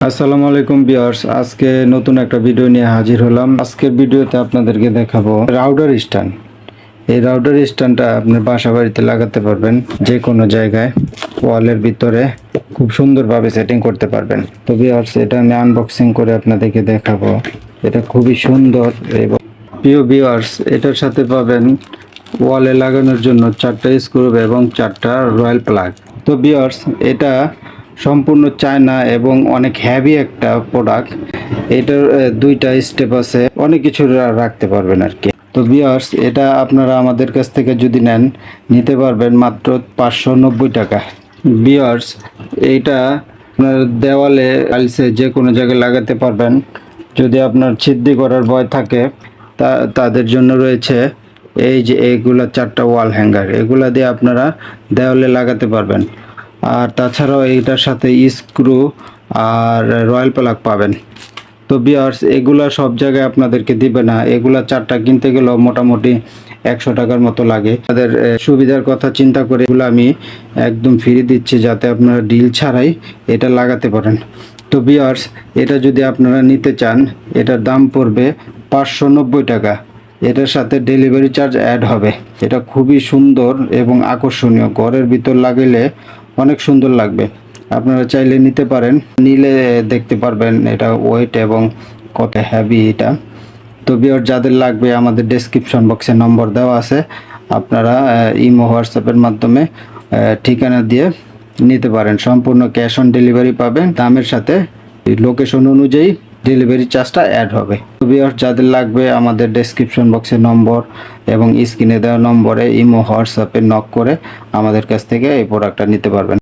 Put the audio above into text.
আসসালামু আলাইকুম বিয়ার্স আজকে নতুন একটা ভিডিও নিয়ে হাজির হলাম। আজকের ভিডিওতে আপনাদেরকে দেখাবো রাউডার স্ট্যান্ড। এই রাউডার স্ট্যান্ডটা আপনার বাসা বাড়িতে লাগাতে পারবেন যে কোনো জায়গায়, ওয়ালের ভিতরে, খুব সুন্দরভাবে সেটিং করতে পারবেন। তো বিয়ার্স এটা আমি আনবক্সিং করে আপনাদেরকে দেখাবো। এটা খুবই সুন্দর এবং প্রিয় বিয়ার্স এটার সাথে পাবেন ওয়ালে লাগানোর জন্য চারটা স্ক্রু এবং চারটা রয়্যাল প্লাগ তো বিয়ার্স এটা সম্পূর্ণ চায়না এবং অনেক হ্যাভি একটা প্রোডাক্ট এটার দুইটা স্টেপ আছে। অনেক কিছু রাখতে পারবেন আর কি। তো বিয়ার্স এটা আপনারা আমাদের কাছ থেকে যদি নেন, নিতে পারবেন মাত্র পাঁচশো নব্বই টাকা। বিয়ার্স এইটা আপনার দেওয়ালে টাইলসে যে কোনো জায়গায় লাগাতে পারবেন। যদি আপনার ছিদ্রি করার ভয় থাকে, তা, তাদের জন্য রয়েছে এই যে এইগুলা চারটা ওয়াল হ্যাঙ্গার এগুলা দিয়ে আপনারা দেওয়ালে লাগাতে পারবেন। আর তাছাড়াও এইটার সাথে স্ক্রু আর রয়্যাল প্লাগ পাবেন। তো বিয়ার্স এগুলা সব জায়গায় আপনাদেরকে দিবে না। এগুলা চারটা কিনতে গেলেও মোটামুটি একশো টাকার মতো লাগে। তাদের সুবিধার কথা চিন্তা করে এগুলো আমি একদম ফ্রি দিচ্ছি যাতে আপনারা ডিল ছাড়াই এটা লাগাতে পারেন। তো বিয়ার্স এটা যদি আপনারা নিতে চান, এটার দাম পড়বে পাঁচশো নব্বই টাকা। এটার সাথে ডেলিভারি চার্জ অ্যাড হবে। এটা খুবই সুন্দর এবং আকর্ষণীয়। ঘরের ভিতর লাগাইলে অনেক সুন্দর লাগবে। আপনারা চাইলে নিতে পারেন। নিলে দেখতে পারবেন এটা ওয়েট এবং কত হ্যাভি এটা। তো বিয়ার যাদের লাগবে, আমাদের ডেসক্রিপশন বক্সে নম্বর দেওয়া আছে। আপনারা ইমো হোয়াটসঅ্যাপের মাধ্যমে ঠিকানা দিয়ে নিতে পারেন। সম্পূর্ণ ক্যাশ অন ডেলিভারি পাবেন। দামের সাথে লোকেশন অনুযায়ী ডেলিভারি চার্জটা অ্যাড হবে। তো যাদের লাগবে আমাদের ডেসক্রিপশন বক্সে নম্বর এবং স্ক্রিনে দেওয়া নম্বরে ইমো হোয়াটসঅ্যাপে নক করে আমাদের কাছ থেকে এই প্রোডাক্টটা নিতে পারবেন।